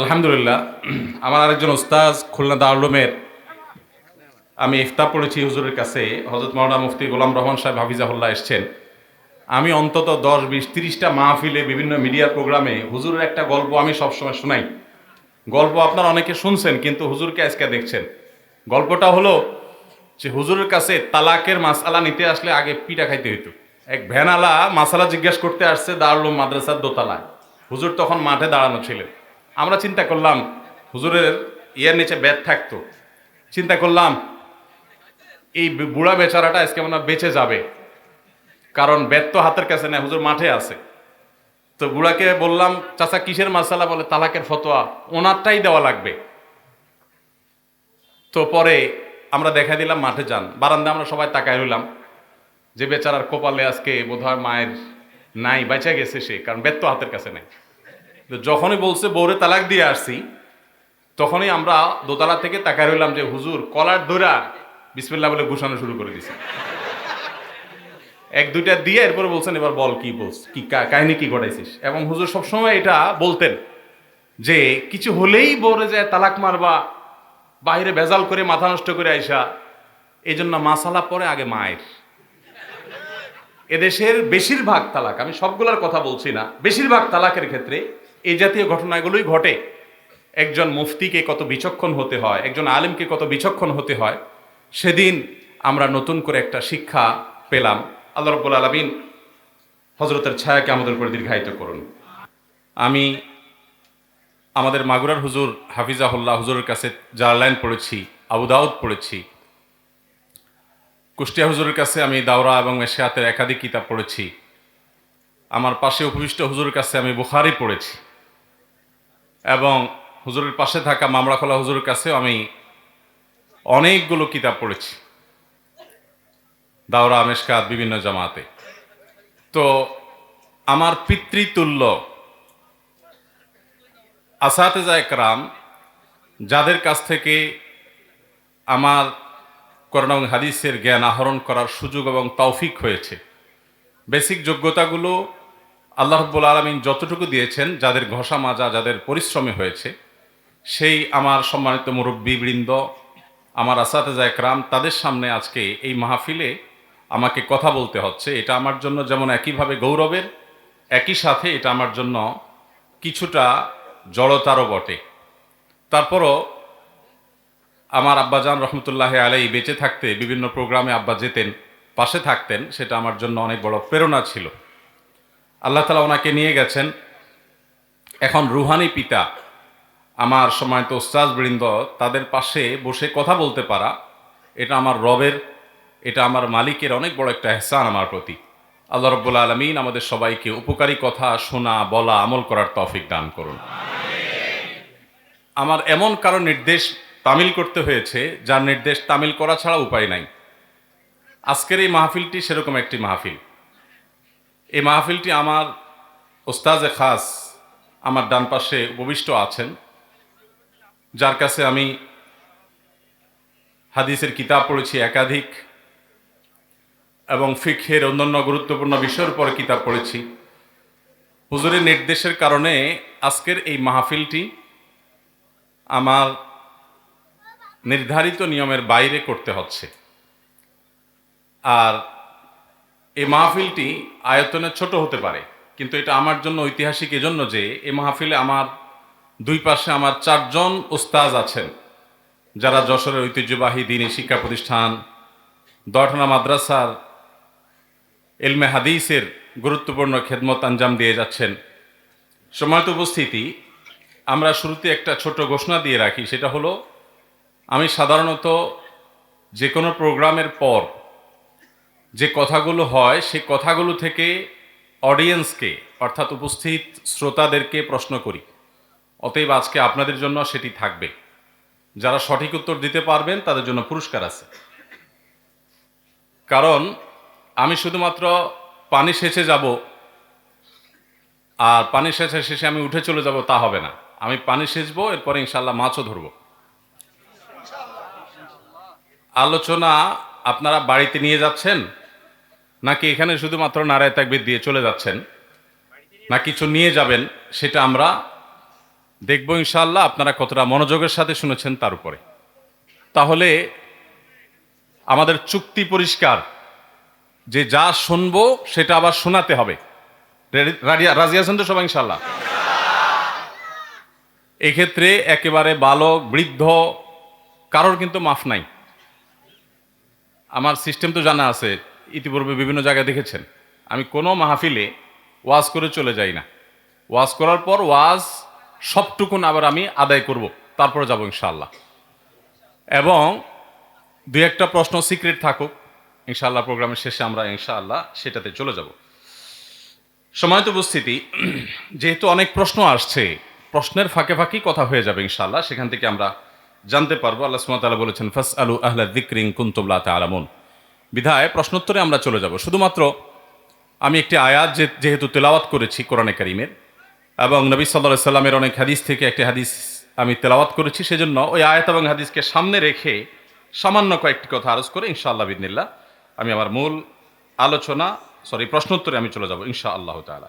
আলহামদুলিল্লাহ, আমার আরেকজন ওস্তাজ খুলনা দারুলুমের আমি ইফতা পড়েছি হুজুরের কাছে হজরত মৌলানা মুফতি গোলাম রহমান সাহেব হাফিজাহুল্লাহ এসছেন। আমি অন্তত দশ বিশ তিরিশটা মাহফিলে বিভিন্ন মিডিয়ার প্রোগ্রামে হুজুরের একটা গল্প আমি সবসময় শোনাই। গল্প আপনারা অনেকে শুনছেন, কিন্তু হুজুরকে আজকে দেখছেন। গল্পটা হলো যে হুজুরের কাছে তালাকের মাসালা নিতে আসলে আগে পিঠা খাইতে হইতো। এক ভ্যানালা মাসালা জিজ্ঞেস করতে আসছে দারুল মাদ্রাসার দোতলায়। হুজুর তখন মাঠে দাঁড়ানো ছিলেন। আমরা চিন্তা করলাম, হুজুরের ইয়ের নিচে ব্যাট থাকতো। চিন্তা করলাম, এই বুড়া বেচারাটা আজকে মনে বেঁচে যাবে। কারণ ব্যাট তো হাতের কাছে নেই, হুজুর মাঠে আছে। তো বুড়াকে বললাম, চাচা, কিসের মাসালা বলে তালাকের ফতোয়া? ওনারটাই দেওয়া লাগবে। তো পরে আমরা দেখা দিলাম, মাঠে যান। বারান্দা আমরা সবাই তাকায় রইলাম। যে বেচারার কপালে আজকে বোধহয় মায়ের নাই, বেঁচে গেছে সে, কারণ বেত তো হাতের কাছে নেই। যখনই বলছে বৌরে তালাক দিয়ে আসছি, তখনই আমরা দোতলা থেকে তাকায় রইলাম যে, হুজুর, কলার দৌড়া বিসমিল্লা বলে ঘুষানো শুরু করে দিছে। এক, দুইটা দিয়ে এরপরে বলছেন, এবার বল কি বলছ, কি কাহিনী কি ঘটাইছিস? এবং হুজুর সবসময় এটা বলতেন যে, কিছু হলেই বলে যায় তালাক মারবা বাইরে ভেজাল করে মাথা নষ্ট করে আইসা এই জন্য মাসালা পরে আগে মায়ের। এদেশের বেশিরভাগ তালাক, আমি সবগুলোর কথা বলছি না, বেশিরভাগ তালাকের ক্ষেত্রে এই জাতীয় ঘটনাগুলোই ঘটে। একজন মুফতিকে কত বিচক্ষণ হতে হয়, একজন আলেমকে কত বিচক্ষণ হতে হয়, সেদিন আমরা নতুন করে একটা শিক্ষা পেলাম। আল্লাহ রব্বুল আলমিন হজরতের ছায়াকে আমাদের উপরে দীর্ঘায়িত করুন। আমি আমাদের মাগুরার হুজুর হাফিজাহুল্লাহ হুজুরের কাছে জারলাইন পড়েছি আবুদাউদ পড়েছি, কুষ্টিয়া হুজুরের কাছে আমি দাওরা এবং মেশিয়াতের একাধিক কিতাব পড়েছি। আমার পাশে উপবিষ্ট হুজুরের কাছে আমি বুখারি পড়েছি। এবং হুজুরের পাশে থাকা মামলাখোলা হুজুরের কাছেও আমি অনেকগুলো কিতাব পড়েছি। দাওরা আমেশকাত বিভিন্ন জামাতে। তো আমার পিতৃতুল্য আসাতেজা একরাম, যাদের কাছ থেকে আমার করোনা হাদিসের জ্ঞান আহরণ করার সুযোগ এবং তৌফিক হয়েছে। বেসিক যোগ্যতাগুলো আল্লাহ রব্বুল আলমিন যতটুকু দিয়েছেন, যাদের ঘষা মাজা, যাদের পরিশ্রমে হয়েছে, সেই আমার সম্মানিত মুরব্বীবৃন্দ, আমার আসাতেজা একরাম, তাদের সামনে আজকে এই মাহফিলে আমাকে কথা বলতে হচ্ছে। এটা আমার জন্য যেমন একইভাবে গৌরবের, একই সাথে এটা আমার জন্য কিছুটা জড়তারও বটে। তারপরও আমার আব্বাজান রহমতুল্লাহ আলাই বেঁচে থাকতে, বিভিন্ন প্রোগ্রামে আব্বা যেতেন, পাশে থাকতেন, সেটা আমার জন্য অনেক বড় প্রেরণা ছিল। আল্লাহ তালা ওনাকে নিয়ে গেছেন। এখন রুহানি পিতা, আমার সময়ত ওস্তাজ বৃন্দ তাদের পাশে বসে কথা বলতে পারা, এটা আমার রবের, এটা আমার মালিকের অনেক বড় একটা এহসান আমার প্রতি। আল্লাহ রব্বুল আলমিন আমাদের সবাইকে উপকারী কথা শোনা, বলা, আমল করার তৌফিক দান করুন। আমার এমন কারও নির্দেশ তামিল করতে হয়েছে, যার নির্দেশ তামিল করা ছাড়া উপায় নাই। আজকের এই মাহফিলটি সেরকম একটি মাহফিল। এই মাহফিলটি আমার ওস্তাজে খাস আমার ডান পাশে উপবিষ্ট আছেন, যার কাছে আমি হাদিসের কিতাব পড়েছি একাধিক এবং ফিখের অন্যান্য গুরুত্বপূর্ণ বিষয়ের উপর কিতাব পড়েছি। হুজুরের নির্দেশের কারণে আজকের এই মাহফিলটি আমার নির্ধারিত নিয়মের বাইরে করতে হচ্ছে। আর এই মাহফিলটি আয়তনে ছোট হতে পারে, কিন্তু এটা আমার জন্য ঐতিহাসিক এজন্য যে এই মাহফিলে আমার দুই পাশে আমার চারজন উস্তাজ আছেন, যারা যশোরের ঐতিহ্যবাহী দিনী শিক্ষা প্রতিষ্ঠান দঠনা মাদ্রাসার এলমে হাদিসের গুরুত্বপূর্ণ খেদমত আঞ্জাম দিয়ে যাচ্ছেন। সময়ত উপস্থিতি, আমরা শুরুতে একটা ছোট ঘোষণা দিয়ে রাখি, সেটা হলো, আমি সাধারণত যে কোনো প্রোগ্রামের পর যে কথাগুলো হয় সেই কথাগুলো থেকে অডিয়েন্সকে অর্থাৎ উপস্থিত শ্রোতাদেরকে প্রশ্ন করি। অতএব আজকে আপনাদের জন্য সেটি থাকবে। যারা সঠিক উত্তর দিতে পারবেন, তাদের জন্য পুরস্কার আছে। কারণ আমি শুধুমাত্র পানি সেচে যাব, আর পানি সেচে শেষে আমি উঠে চলে যাব, তা হবে না। আমি পানি সেচবো, এরপরে ইনশাল্লাহ মাছও ধরবো। আলোচনা আপনারা বাড়িতে নিয়ে যাচ্ছেন? নাকি এখানে শুধুমাত্র নারায় তাকবির দিয়ে চলে যাচ্ছেন? না কিছু নিয়ে যাবেন? সেটা আমরা দেখব ইনশাআল্লাহ। আপনারা কতটা মনোযোগের সাথে শুনেছেন তার উপরে। তাহলে আমাদের চুক্তি পরিষ্কার। যে যা শুনব সেটা আবার শোনাতে হবে। রেডি- রাজি- রাজি আছেন তো সবাই ইনশাল্লাহ এক্ষেত্রে একেবারে বালক, বৃদ্ধ, কারোর কিন্তু মাফ নাই। আমার সিস্টেম তো জানা আছে। ইতিপূর্বে বিভিন্ন জায়গায় দেখেছেন। আমি কোনো মাহফিলে ওয়াজ করে চলে যাই না। ওয়াজ করার পর ওয়াজ সবটুকুন আবার আমি আদায় করব। তারপরে যাব ইনশাল্লাহ এবং দুই একটা প্রশ্ন সিক্রেট থাকুক। ইনশাআল্লাহ প্রোগ্রামের শেষে আমরা ইনশাআল্লাহ সেটাতে চলে যাব। সময়ত উপস্থিতি, যেহেতু অনেক প্রশ্ন আসছে, প্রশ্নের ফাঁকে ফাঁকি কথা হয়ে যাবে ইনশাআল্লাহ। সেখান থেকে আমরা জানতে পারব। আল্লাহ সুমতাল্লাহ বলেছেন ফাস আলু আহলা দিক্রিং কুন্তুবলা আলামুন বিধায় প্রশ্নোত্তরে আমরা চলে যাব। শুধুমাত্র আমি একটি আয়াত যেহেতু তেলাওয়াত করেছি কোরআনে কারিমের, এবং নবী সাল্লা সাল্লামের অনেক হাদিস থেকে একটি হাদিস আমি তেলাওয়াত করেছি, সেজন্য ওই আয়াত এবং হাদিসকে সামনে রেখে সামান্য কয়েকটি কথা আরজ করে ইনশাআল্লাহ বিদিনিল্লা আমি আমার মূল আলোচনা, সরি, প্রশ্নোত্তরে আমি চলে যাব ইনশা আল্লাহ তালা